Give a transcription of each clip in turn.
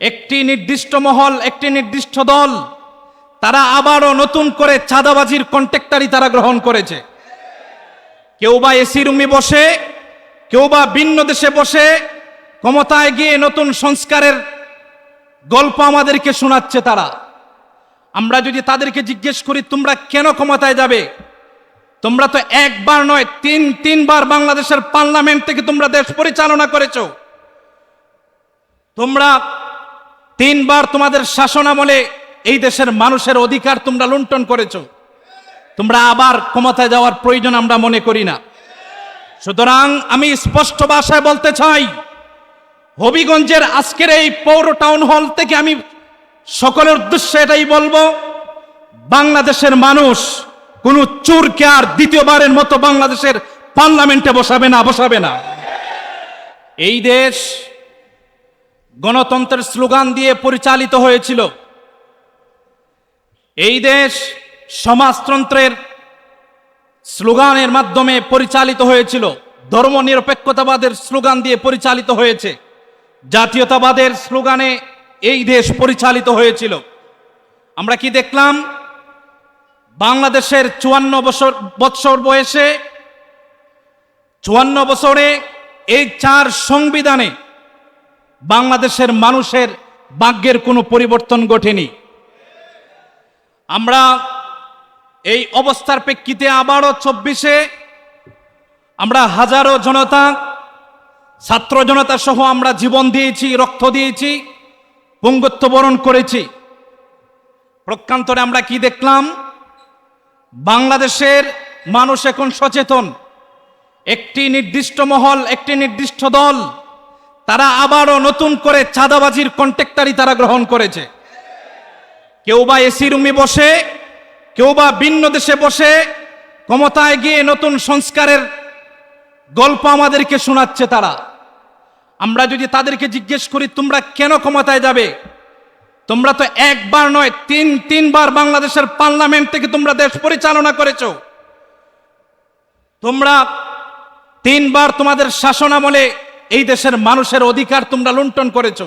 একটি নির্দিষ্ট মহল, একটি নির্দিষ্ট দল, তারা আবারও নতুন করে চাঁদাবাজির কন্ট্রাক্টারি তারা গ্রহণ করেছে। কেউ বা এসি রুমে বসে, কেউ বা ভিন্ন দেশে বসে, ক্ষমতায় গিয়ে নতুন সংস্কারের গল্প আমাদেরকে শোনাচ্ছে তারা। আমরা যদি তাদেরকে জিজ্ঞেস করি, তোমরা কেন ক্ষমতায় যাবে? তোমরা তো একবার নয়, তিন, তিনবার বাংলাদেশের পার্লামেন্ট থেকে তোমরা দেশ পরিচালনা করেছ। তোমরা তিনবার তোমাদের শাসনামলে এই দেশের মানুষের অধিকার তোমরা লুণ্ঠন করেছ। তোমরা আবার ক্ষমতায় যাওয়ার প্রয়োজন আমরা মনে করি না। সুতরাং আমি স্পষ্ট ভাষায় বলতে চাই, হবিগঞ্জের আজকের এই পৌর টাউন হল থেকে আমি সকলের উদ্দেশ্যে এটাই বলব, বাংলাদেশের মানুষ কোন চোরকে আর দ্বিতীয়বারের মতো বাংলাদেশের পার্লামেন্টে বসাবে না বসাবে না। এই দেশ গণতন্ত্রের স্লোগান দিয়ে পরিচালিত হয়েছিল। এই দেশ সমাজতন্ত্রের স্লোগানের মাধ্যমে পরিচালিত হয়েছিল। ধর্মনিরপেক্ষতাবাদের স্লোগান দিয়ে পরিচালিত হয়েছে। জাতীয়তাবাদের স্লোগানে এই দেশ পরিচালিত হয়েছিল। আমরা কি দেখলাম? বাংলাদেশের চুয়ান্ন বছর, বৎসর বয়সে চুয়ান্ন বছরে এই চার সংবিধানে বাংলাদেশের মানুষের ভাগ্যের কোনো পরিবর্তন ঘটেনি। আমরা এই অবস্থার প্রেক্ষিতে আবারও চব্বিশে আমরা হাজারো জনতা, ছাত্র জনতা সহ আমরা জীবন দিয়েছি, রক্ত দিয়েছি, পঙ্গত্ব বরণ করেছি। প্রক্ষান্তরে আমরা কি দেখলাম? বাংলাদেশের মানুষ এখন সচেতন। একটি নির্দিষ্ট মহল, একটি নির্দিষ্ট দল তারা আবারও নতুন করে চাঁদাবাজির কন্ট্রাক্টারি তারা গ্রহণ করেছে। কেউ বা এসি রুমে বসে, কেউ বা ভিন্ন দেশে বসে, ক্ষমতায় গিয়ে নতুন সংস্কারের গল্প আমাদেরকে শোনাচ্ছে তারা। আমরা যদি তাদেরকে জিজ্ঞেস করি, তোমরা কেন ক্ষমতায় যাবে? তোমরা তো একবার নয়, তিন, তিনবার বাংলাদেশের পার্লামেন্ট থেকে তোমরা দেশ পরিচালনা করেছ। তোমরা তিনবার তোমাদের শাসনামলে এই দেশের মানুষের অধিকার তোমরা লুণ্ঠন করেছ।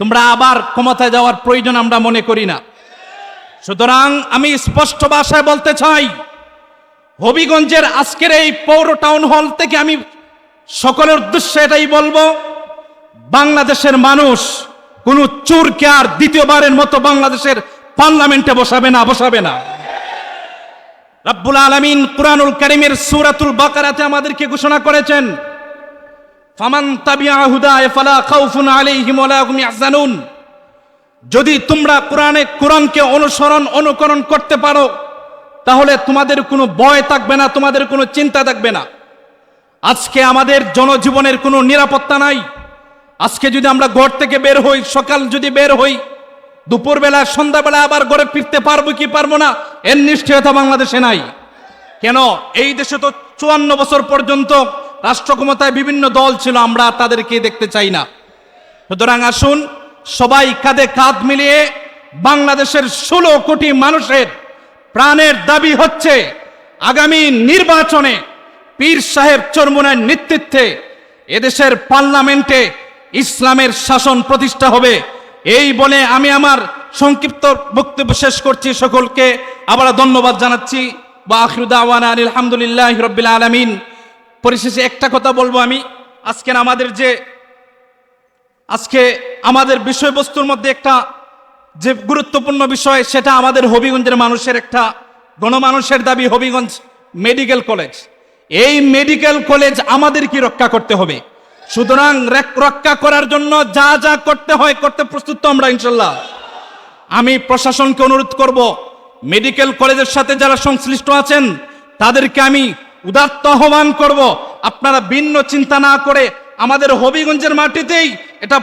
তোমরা আবার ক্ষমতায় যাওয়ার প্রয়োজন আমরা মনে করি না। সুতরাং আমি স্পষ্ট ভাষায় বলতে চাই, হবিগঞ্জের আজকের এই পৌর টাউন হল থেকে আমি সকলের উদ্দেশ্যে এটাই বলব, বাংলাদেশের মানুষ কোন চোরকে আর দ্বিতীয়বারের মতো বাংলাদেশের পার্লামেন্টে বসাবে না বসাবে না। রাব্বুল আলামিন কুরআনুল কারীমের সূরাতুল বাকারাতে আমাদেরকে ঘোষণা করেছেন ফামান তাবিআ হুদায় ফালা খাউফুন আলাইহিম ওয়ালা হুম ইয়াহজানুন। যদি তোমরা কোরআনে, কোরআনকে অনুসরণ, অনুকরণ করতে পারো, তাহলে তোমাদের কোনো ভয় থাকবে না, তোমাদের কোনো চিন্তা থাকবে না। আজকে আমাদের জনজীবনের কোনো নিরাপত্তা নাই। আজকে যদি আমরা ঘর থেকে বের হই, সকাল যদি বের হই, দুপুরবেলা, সন্ধ্যাবেলা আবার ঘরে ফিরতে পারব কি পারব না, এর নিশ্চয়তা বাংলাদেশে নাই। কেন? এই দেশে তো চুয়ান্ন বছর পর্যন্ত রাষ্ট্র ক্ষমতায় বিভিন্ন দল ছিল, আমরা তাদেরকে দেখতে চাই না। সুতরাং আসুন, সবাই কাঁধে কাঁধ মিলিয়ে বাংলাদেশের ষোলো কোটি মানুষের প্রাণের দাবি হচ্ছে, আগামী নির্বাচনে পীর সাহেব চরমুনের নেতৃত্বে এদেশের পার্লামেন্টে ইসলামের শাসন প্রতিষ্ঠা হবে। এই বলে আমি আমার সংক্ষিপ্ত বক্তব্য শেষ করছি সকলকে। আবার ধন্যবাদ জানাচ্ছি। বা আখরুদ্দাওয়ান আলহামদুলিল্লাহ রবিল আলমিন। পরিশেষে একটা কথা বলব আমি। আজকের আমাদের যে, আজকে আমাদের বিষয়বস্তুর মধ্যে একটা যে গুরুত্বপূর্ণ বিষয়, সেটা আমাদের হবিগঞ্জের মানুষের একটা গণমানুষের দাবি, হবিগঞ্জ মেডিকেল কলেজ। এই মেডিকেল কলেজ আমাদের কি রক্ষা করতে হবে। সুতরাং রেক- রক্ষা করার জন্য যা যা করতে হয়, করতে প্রস্তুত তো আমরা, ইনশাল্লাহ। আমি প্রশাসনকে অনুরোধ করব, মেডিকেল কলেজের সাথে যারা সংশ্লিষ্ট আছেন, তাদেরকে আমি উদাত্ত আহ্বান করব, আপনারা ভিন্ন চিন্তা না করে আমাদের হবিগঞ্জের মাটিতেই এটা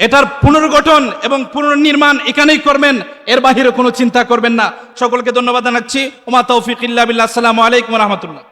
এটার পুনর্গঠন এবং পুনর্নির্মাণ এখানেই করবেন, এর বাহিরে কোনো চিন্তা করবেন না। সকলকে ধন্যবাদ জানাচ্ছি। ওমা তৌফিক ইল্লা বিল্লাহ। আসসালামু আলাইকুম রহমতুল্লাহ।